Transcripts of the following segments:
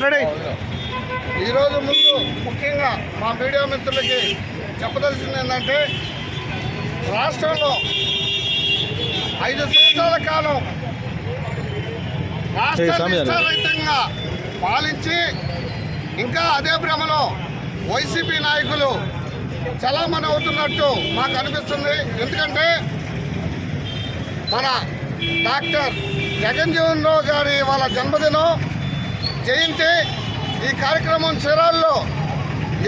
మాట్లాడి ఈరోజు ముందు ముఖ్యంగా మా మీడియా మిత్రులకి చెప్పదలసింది ఏంటంటే రాష్ట్రంలో ఐదు సంవత్సరాల కాలం రాష్ట్ర ఏ, స్వామి గారు. నిష్ఠారహితంగా పాలించి ఇంకా అదే భ్రమలో వైసీపీ నాయకులు చలామణి అవుతున్నట్టు మాకు అనిపిస్తుంది ఎందుకంటే మన డాక్టర్ జగన్ జీవన్ రావు గారి వాళ్ళ జన్మదినం జయంతి ఈ కార్యక్రమం చీరాల్లో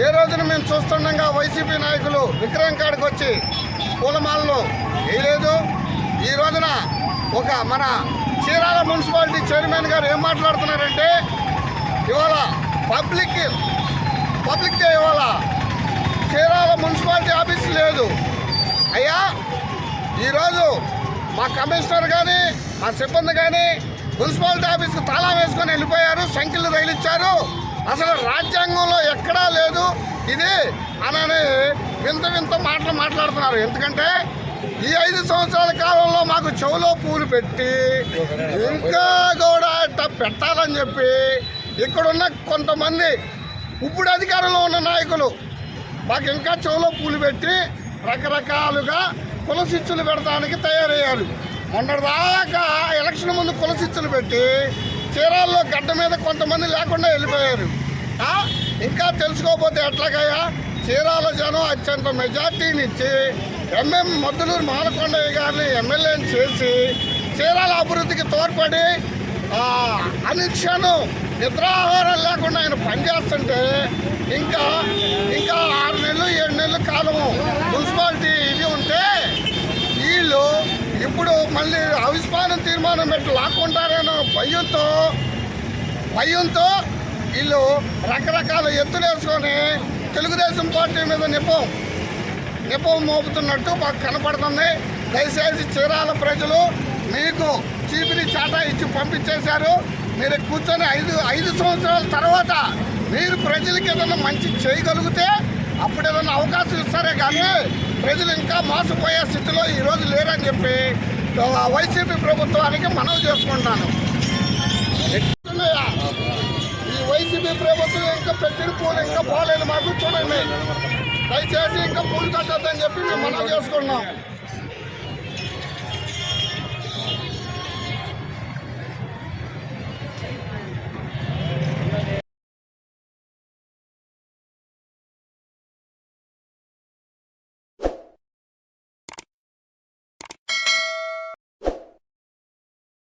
ఏ రోజున మేము చూస్తుండగా వైసీపీ నాయకులు విక్రయం కాడికి వచ్చి పూలమాలలు వేయలేదు. ఈ రోజున ఒక మన చీరాల మున్సిపాలిటీ చైర్మన్ గారు ఏం మాట్లాడుతున్నారంటే ఇవాళ పబ్లిక్ పబ్లిక్ డే ఇవాళ చీరాల మున్సిపాలిటీ ఆఫీస్ లేదు. అయ్యా ఈరోజు మా కమిషనర్ కానీ మా సిబ్బంది కానీ మున్సిపాలిటీ ఆఫీస్కి తాళా వేసుకొని వెళ్ళిపోయారు సంఖ్యలు తగిలిచ్చారు. అసలు రాజ్యాంగంలో ఎక్కడా లేదు. ఇది అనని వింత వింత మాటలు మాట్లాడుతున్నారు. ఎందుకంటే ఈ ఐదు సంవత్సరాల కాలంలో మాకు చెవులో పూలు పెట్టి ఇంకా కూడా పెట్టాలని చెప్పి ఇక్కడున్న కొంతమంది ఇప్పుడు అధికారంలో ఉన్న నాయకులు మాకు ఇంకా చెవులో పూలు పెట్టి రకరకాలుగా కులశిచ్చులు పెడతానికి తయారయ్యారు. మొన్నటిదాకా ఎలక్షన్ ముందు కులశిచ్చులు పెట్టి చీరాల్లో గడ్డ మీద కొంతమంది లేకుండా వెళ్ళిపోయారు. ఇంకా తెలుసుకోకపోతే ఎట్లాగయ్యా? చీరాల జనం అత్యంత మెజార్టీని ఇచ్చి ఎంఎం మద్దులూరు మాలకొండయ్య గారిని ఎమ్మెల్యేని చేసి చీరాల అభివృద్ధికి తోడ్పడి అనిక్షను నిద్రాహారం లేకుండా ఆయన పనిచేస్తుంటే ఇంకా ఇంకా ఆరు నెలలు ఏడు నెలలు కాలము మున్సిపాలిటీ ఇది ఉంటే వీళ్ళు ఇప్పుడు మళ్ళీ అవిస్మానం తీర్మానం పెట్టి లాక్కుంటారేనో భయంతో భయంతో వీళ్ళు రకరకాల ఎత్తులేసుకొని తెలుగుదేశం పార్టీ మీద నిపం నిపం మోపుతున్నట్టు మాకు కనపడుతుంది. దయచేసి చీరాల ప్రజలు మీకు చీపిరి చాటా ఇచ్చి పంపించేశారు. మీరు కూర్చొని ఐదు ఐదు సంవత్సరాల తర్వాత మీరు ప్రజలకి ఏదైనా మంచి చేయగలిగితే అప్పుడు ఏదైనా అవకాశం ఇస్తారే కానీ ప్రజలు ఇంకా మోసపోయే స్థితిలో ఈరోజు లేరని చెప్పి వైసీపీ ప్రభుత్వానికి మనవి చేసుకుంటాను. ఈ వైసీపీ ప్రభుత్వం ఇంకా పెట్టిన పూలు ఇంకా పోలేదు మాకు చూడండి. దయచేసి ఇంకా పూలు కట్టద్దని చెప్పి మేము మనం చేసుకున్నాం.